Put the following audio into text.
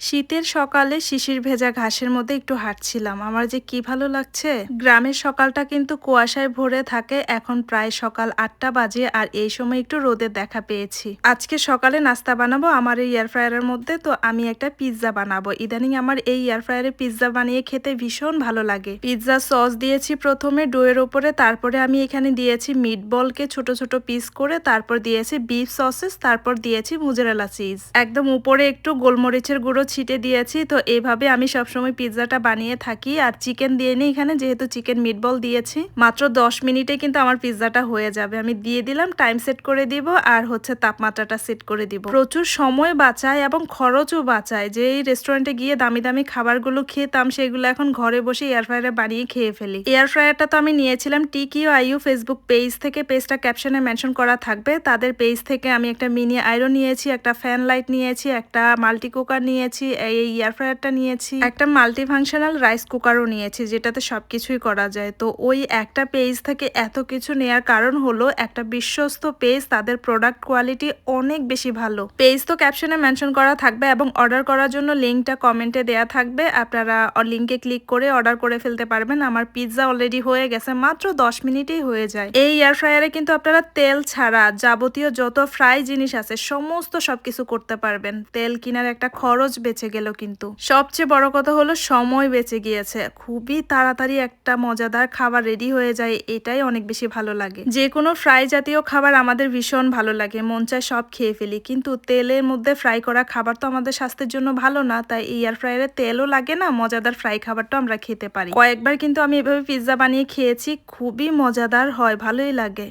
শীতের সকালে শিশির ভেজা ঘাসের মধ্যে একটু হাঁটছিলাম। আমার যে কি ভালো লাগছে? গ্রামের সকালটা কিন্তু কুয়াশায় ভরে থাকে। এখন প্রায় সকাল আটটা বাজে আর এই সময় একটু রোদের দেখা পেয়েছি। আজকে সকালে নাস্তা বানাবো আমার এই এয়ার ফ্রায়ারের মধ্যে। তো আমি একটা পিৎজা বানাবো। ইদানিং আমার এই এয়ার ফ্রায়ারে পিৎজা বানিয়ে খেতে ভীষণ ভালো লাগে। পিৎজা সস দিয়েছি প্রথমে ডোয়ের ওপরে। তারপরে আমি এখানে দিয়েছি মিট বলকে ছোট ছোট পিস করে। তারপর দিয়েছি বিফ সসেস তারপর দিয়েছি মুজেরালা চিজ একদম উপরে একটু গোলমরিচের গুঁড়ো ছিটে দিয়েছি। তো এভাবে আমি সবসময় পিৎজাটা বানিয়ে থাকি আর চিকেন দিয়ে নিই এখানে, যেহেতু চিকেন মিটবল দিয়েছি। মাত্র দশ মিনিটে কিন্তু আমার পিৎজাটা হয়ে যাবে। আমি দিয়ে দিলাম টাইম সেট করে দিব আর হচ্ছে তাপমাত্রাটা সেট করে দিব। প্রচুর সময় বাঁচায় এবং খরচও বাঁচায়। যে এই রেস্টুরেন্টে গিয়ে দামি দামি খাবারগুলো খেতাম, সেগুলো এখন ঘরে বসে এয়ার ফ্রায়ারে বানিয়ে খেয়ে ফেলি। এয়ার ফ্রায়ারটা তো আমি নিয়েছিলাম টিকিও আইউ ফেসবুক পেজ থেকে। পেজটা ক্যাপশনে মেনশন করা থাকবে। তাদের পেজ থেকে আমি একটা মিনি আয়রন নিয়েছি, একটা ফ্যান লাইট নিয়েছি, একটা মাল্টি কুকার নিয়েছি। এই এয়ার ফ্রায়ারটা নিয়েছি। একটা মাল্টি ফাংশনাল রাইস কুকারও নিয়েছি, যেটাতে সব কিছুই করা যায়। তো ওই একটা পেজ থেকে এত কিছু নেয়ার কারণ হলো, একটা বিশ্বস্ত পেজ তাদের প্রোডাক্ট কোয়ালিটি অনেক বেশি ভালো। পেজ তো ক্যাপশনে মেনশন করা থাকবে এবং অর্ডার করার জন্য লিঙ্কটা কমেন্টে দেয়া থাকবে। আপনারা লিঙ্কে ক্লিক করে অর্ডার করে ফেলতে পারবেন। আমার পিৎজা অলরেডি হয়ে গেছে, মাত্র দশ মিনিটেই হয়ে যায়। এই এয়ার ফ্রায়ারে কিন্তু আপনারা তেল ছাড়া যাবতীয় যত ফ্রাই জিনিস আছে, সমস্ত সবকিছু করতে পারবেন। তেল কেনার একটা খরচ বেঁচে গেল কিন্তু। সবচেয়ে বড় কথা হলো, সময় বেঁচে গিয়েছে। খুবই তাড়াতাড়ি একটা মজাদার খাবার রেডি হয়ে যায়, এটাই অনেক বেশি ভালো লাগে। যে কোনো ফ্রাই জাতীয় খাবার আমাদের ভীষণ ভালো লাগে, মন চায় সব খেয়ে ফেলি। কিন্তু তেলের মধ্যে ফ্রাই করা খাবার তো আমাদের স্বাস্থ্যের জন্য ভালো না, তাই এয়ার ফ্রায়ারে তেলও লাগে না, মজাদার ফ্রাই খাবারটা আমরা খেতে পারি। কয়েকবার কিন্তু আমি এভাবে পিৎজা বানিয়ে খেয়েছি, খুবই মজাদার হয়, ভালোই লাগে।